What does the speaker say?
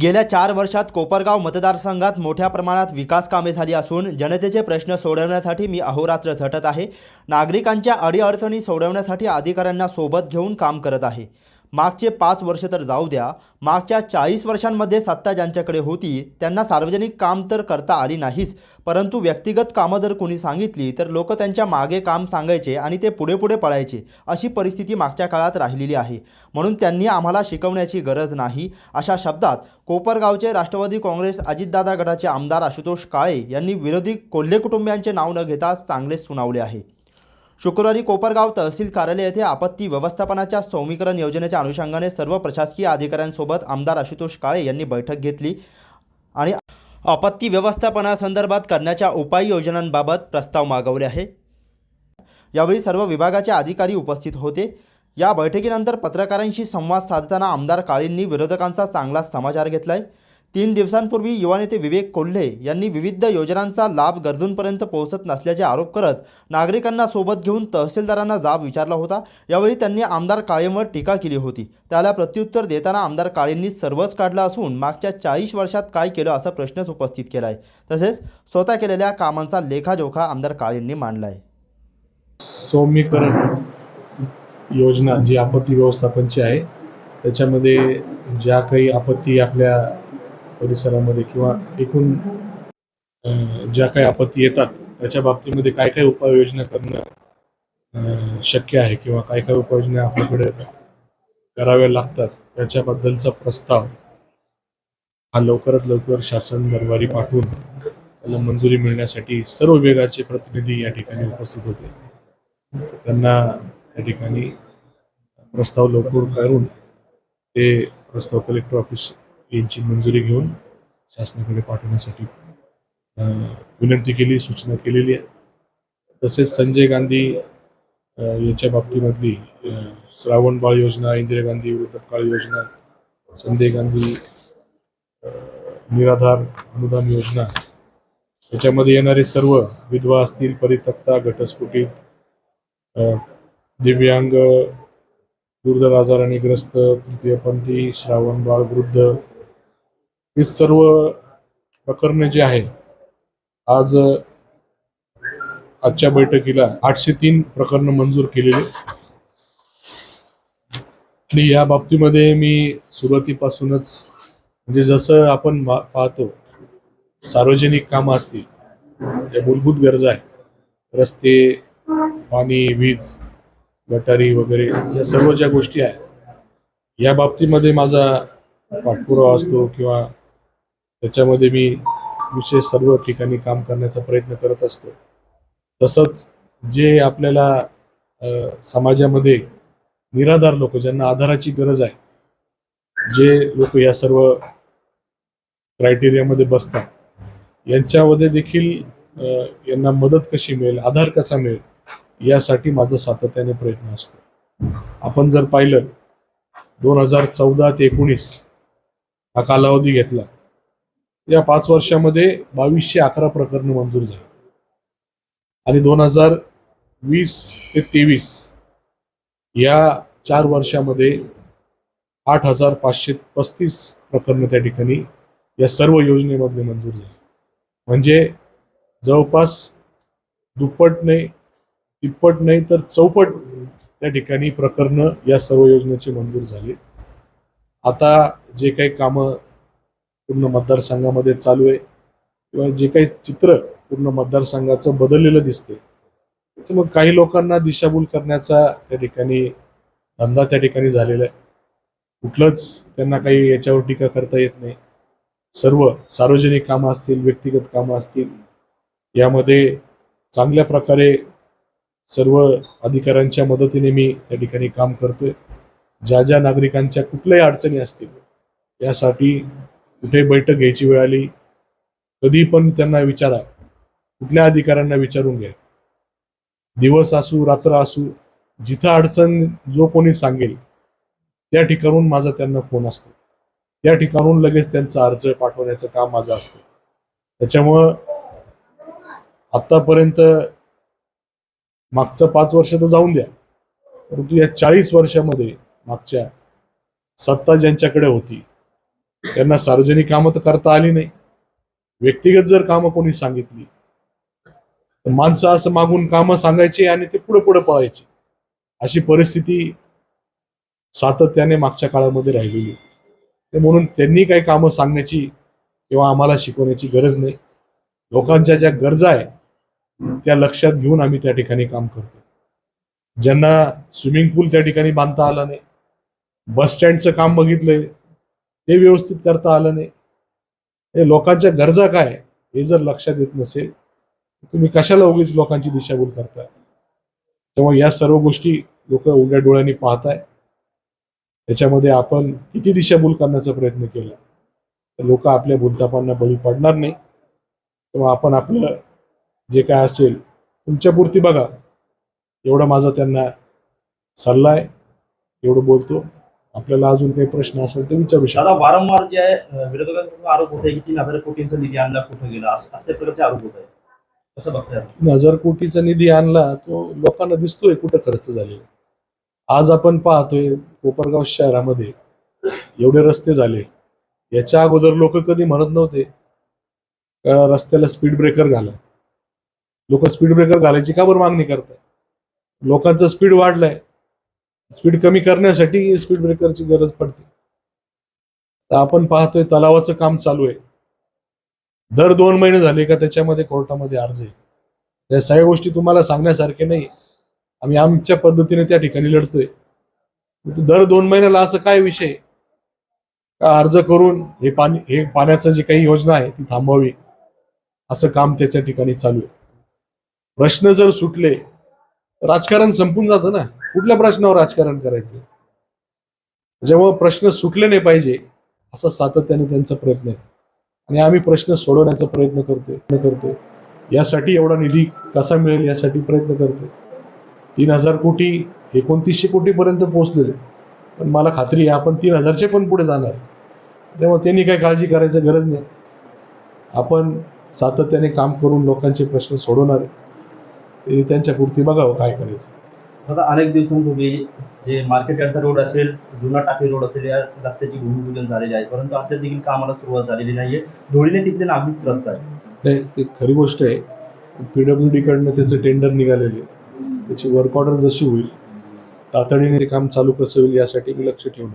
गेल्या चार वर्षात कोपरगाव मतदारसंघात मोठ्या प्रमाणात विकास कामे झाली असून जनतेचे प्रश्न सोडवण्यासाठी मी अहोरात्र झटत आहे. नागरिकांच्या अडीअडचणी सोडवण्यासाठी अधिकाऱ्यांना सोबत घेऊन काम करत आहे. मागचे पाच वर्ष तर जाऊ द्या मागच्या चाळीस वर्षांमध्ये सत्ता ज्यांच्याकडे होती त्यांना सार्वजनिक काम तर करता आली नाहीच परंतु व्यक्तिगत कामं जर कोणी सांगितली तर लोक त्यांच्या मागे काम सांगायचे आणि ते पुढे पुढे पळायचे अशी परिस्थिती मागच्या काळात राहिलेली आहे. म्हणून त्यांनी आम्हाला शिकवण्याची गरज नाही अशा शब्दात कोपरगावचे राष्ट्रवादी काँग्रेस अजितदादा गटाचे आमदार आशुतोष काळे यांनी विरोधी कोल्हे कुटुंबियांचे नाव न घेता चांगलेच सुनावले आहे. शुक्रवारी कोपरगाव तहसील कार्यालय येथे आपत्ती व्यवस्थापनाच्या सौमीकरण योजनेच्या अनुषंगाने सर्व प्रशासकीय अधिकाऱ्यांसोबत आमदार आशुतोष काळे यांनी बैठक घेतली आणि आपत्ती व्यवस्थापनासंदर्भात करण्याच्या उपाययोजनांबाबत प्रस्ताव मागवले आहे. यावेळी सर्व विभागाचे अधिकारी उपस्थित होते. या बैठकीनंतर पत्रकारांशी संवाद साधताना आमदार काळेंनी विरोधकांचा चांगला समाचार घेतलाय. तीन दिवसांपूर्वी युवा नेते विवेक कोल्हे यांनी विविध योजनांचा लाभ गरजूंपर्यंत पोहोचत नसल्याचे आरोप करत नागरिकांना सोबत घेऊन तहसीलदारांना जाब विचारला होता. यावेळी त्यांनी आमदार काळेंवर टीका केली होती. त्याला प्रत्युत्तर देताना आमदार काळेंनी सर्वच काढला असून मागच्या चाळीस वर्षात काय केलं असा प्रश्नच उपस्थित केला आहे तसेच स्वतः केलेल्या कामांचा लेखाजोखा आमदार काळेंनी मांडला आहे सौम्यकरण योजना जी आपत्ती व्यवस्थापनची आहे त्याच्यामध्ये ज्या काही आपत्ती आपल्या परिसरामध्ये किंवा एकूण ज्या काही आपत्ती येतात त्याच्या बाबतीमध्ये काय काय उपाययोजना करणं शक्य आहे किंवा काय काय उपाययोजना आपल्याकडे कराव्या लागतात त्याच्याबद्दलचा प्रस्ताव हा लवकरात लवकर शासन दरबारी पाठवून त्याला मंजुरी मिळण्यासाठी सर्व विभागाचे प्रतिनिधी या ठिकाणी उपस्थित होते. त्यांना या ठिकाणी प्रस्ताव लवकर करून ते प्रस्ताव कलेक्टर ऑफिस यांची मंजुरी घेऊन शासनाकडे पाठवण्यासाठी विनंती केली सूचना केलेली आहे. तसेच संजय गांधी याच्या बाबतीमधली श्रावण बाळ योजना इंदिरा गांधी वृद्धकाळ योजना संजय गांधी निराधार अनुदान योजना याच्यामध्ये येणारे सर्व विधवा असतील परितक्ता घटस्फोटित दिव्यांग दुर्धर आजाराने ग्रस्त तृतीयपंथी श्रावण बाळ वृद्ध हे सर्व प्रकरण जे आहे आज आजच्या बैठकीला आठशे तीन प्रकरण मंजूर केलेले आणि या बाबतीमध्ये मी सुरुवातीपासूनच म्हणजे जसं आपण पाहतो सार्वजनिक कामं असतील ज्या मूलभूत गरजा आहेत रस्ते पाणी वीज गटारी वगैरे या सर्व ज्या गोष्टी आहेत या बाबतीमध्ये माझा पाठपुरावा असतो किंवा त्याच्यामध्ये मी विशेष सर्व ठिकाणी काम करण्याचा प्रयत्न करत असतो. तसंच जे आपल्याला समाजामध्ये निराधार लोक ज्यांना आधाराची गरज आहे जे लोक या सर्व क्रायटेरियामध्ये बसतात यांच्यामध्ये देखील यांना मदत कशी मिळेल आधार कसा मिळेल यासाठी माझा सातत्याने प्रयत्न असतो. आपण जर पाहिलं दोन हजार चौदा ते एकोणीस हा कालावधी घेतला या पाच वर्षामध्ये बावीसशे अकरा प्रकरणं मंजूर झाली. आणि दोन हजार वीस ते तेवीस या चार वर्षामध्ये आठ हजार पाचशे पस्तीस प्रकरणं त्या ठिकाणी या सर्व योजनेमधले मंजूर झाली. म्हणजे जवळपास दुप्पट नाही तिप्पट नाही तर चौपट त्या ठिकाणी प्रकरणं या सर्व योजनेचे मंजूर झाले. आता जे काही कामं पूर्ण मतदारसंघामध्ये चालू आहे. किंवा जे काही चित्र पूर्ण मतदारसंघाचं बदललेलं दिसते त्यामुळे काही लोकांना दिशाभूल करण्याचा त्या ठिकाणी धंदा त्या ठिकाणी झालेला आहे. कुठलंच त्यांना काही याच्यावर टीका करता येत नाही. सर्व सार्वजनिक कामं असतील व्यक्तिगत कामं असतील यामध्ये चांगल्या प्रकारे सर्व अधिकाऱ्यांच्या मदतीने मी त्या ठिकाणी काम करतोय. ज्या ज्या नागरिकांच्या कुठल्याही अडचणी असतील यासाठी कुठे बैठक घ्यायची वेळ आली कधी पण त्यांना विचारा. कुठल्या अधिकाऱ्यांना विचारून घ्या. दिवस असू रात्र असू जिथं अडचण जो कोणी सांगेल त्या ठिकाणून माझा त्यांना फोन असतो. त्या ठिकाणून लगेच त्यांचा अर्ज पाठवण्याचं काम माझं असतं. त्याच्यामुळं आतापर्यंत मागचं पाच वर्ष तर जाऊन द्या. परंतु या चाळीस वर्षामध्ये मागच्या सत्ता ज्यांच्याकडे होती त्यांना सार्वजनिक कामं तर करता आली नाही. व्यक्तिगत जर कामं कोणी सांगितली तर माणसं असं मागून कामं सांगायची आणि ते पुढे पुढे पळायचे. अशी परिस्थिती सातत्याने मागच्या काळामध्ये राहिलेली. ते म्हणून त्यांनी काही कामं सांगण्याची किंवा आम्हाला शिकवण्याची गरज नाही. लोकांच्या ज्या गरजा आहे त्या लक्षात घेऊन आम्ही त्या ठिकाणी काम करतो ज्यांना स्विमिंग पूल त्या ठिकाणी बांधता आला नाही. बस स्टँडचं काम बघितलंय. ते व्यवस्थित करता आलं नाही. हे लोकांच्या गरजा काय हे जर लक्षात येत नसेल तुम्ही कशाला उगीच लोकांची दिशाभूल करताय? तेव्हा या सर्व गोष्टी लोक उघड्या डोळ्यांनी पाहताय. त्याच्यामध्ये आपण किती दिशाभूल करण्याचा प्रयत्न केला. तर लोक आपल्या भूलतापांना बळी पडणार नाही. तेव्हा आपण आपलं जे काय असेल तुमच्यापुरती बघा. एवढा माझा त्यांना सल्ला आहे. एवढं बोलतो. आपल्याला अजून काही प्रश्न असेल तर विचारू शकता. दादा वारंवार जे आहे विरोधकांकडून आरोप होत आहे की तीन हजार कोटींचा निधी आणला कुठं गेला? असं प्रकारचे आरोप होत आहे कसं बघताय आपण? तीन हजार कोटीचा निधी आणला तो लोकांना दिसतोय कुठं खर्च झालेला आज आपण पाहतोय कोपरगाव शहरामध्ये एवढे रस्ते झाले. याच्या अगोदर लोक कधी म्हणत नव्हते का रस्त्याला स्पीड ब्रेकर घाला. लोक स्पीड ब्रेकर घालायची का बरं मागणी करतात लोकांचा स्पीड वाढलाय. स्पीड कमी करण्यासाठी स्पीड ब्रेकरची गरज पडते. तर आपण पाहतोय तलावाचं काम चालू आहे. दर दोन महिने झाले का त्याच्यामध्ये कोर्टामध्ये अर्ज आहे. त्या सगळ्या गोष्टी तुम्हाला सांगण्यासारखे नाही. आम्ही आमच्या पद्धतीने त्या ठिकाणी लढतोय. दर दोन महिन्याला असं काय विषय? का अर्ज करून हे पाणी हे पाण्याचं जी काही योजना आहे ती थांबवावी? असं काम त्याच्या ठिकाणी चालू आहे. प्रश्न जर सुटले राजकारण संपून जातं ना. कुठल्या प्रश्नावर राजकारण करायचं? जेव्हा प्रश्न सुटले नाही पाहिजे असा सातत्याने त्यांचा प्रयत्न आहे. आणि आम्ही प्रश्न सोडवण्याचा प्रयत्न करतोय करतोय. यासाठी एवढा निधी कसा मिळेल यासाठी प्रयत्न करतोय. तीन हजार कोटी एकोणतीसशे कोटीपर्यंत पोहोचलेले. पण मला खात्री आहे आपण तीन हजारचे पण पुढे जाणार. तेव्हा त्यांनी काही काळजी करायची गरज नाही. आपण सातत्याने काम करून लोकांचे प्रश्न सोडवणार ते त्यांच्या पुरती बघावं काय करायचं. दादा अनेक दिवसांपूर्वी जे मार्केट यांचा रोड असेल जुना टाकी रोड असेल या रस्त्याची भूमिपूजन झालेली आहे. परंतु अद्याप देखील कामाला सुरुवात झालेली नाहीये. धुळीने तिथले नागरिक त्रस्त आहे ते खरी गोष्ट आहे. पीडब्ल्यू डी कडनं त्याचं टेंडर निघालेले त्याची वर्क ऑर्डर जशी होईल तातडीने ते काम चालू कसं होईल यासाठी मी लक्ष ठेवलं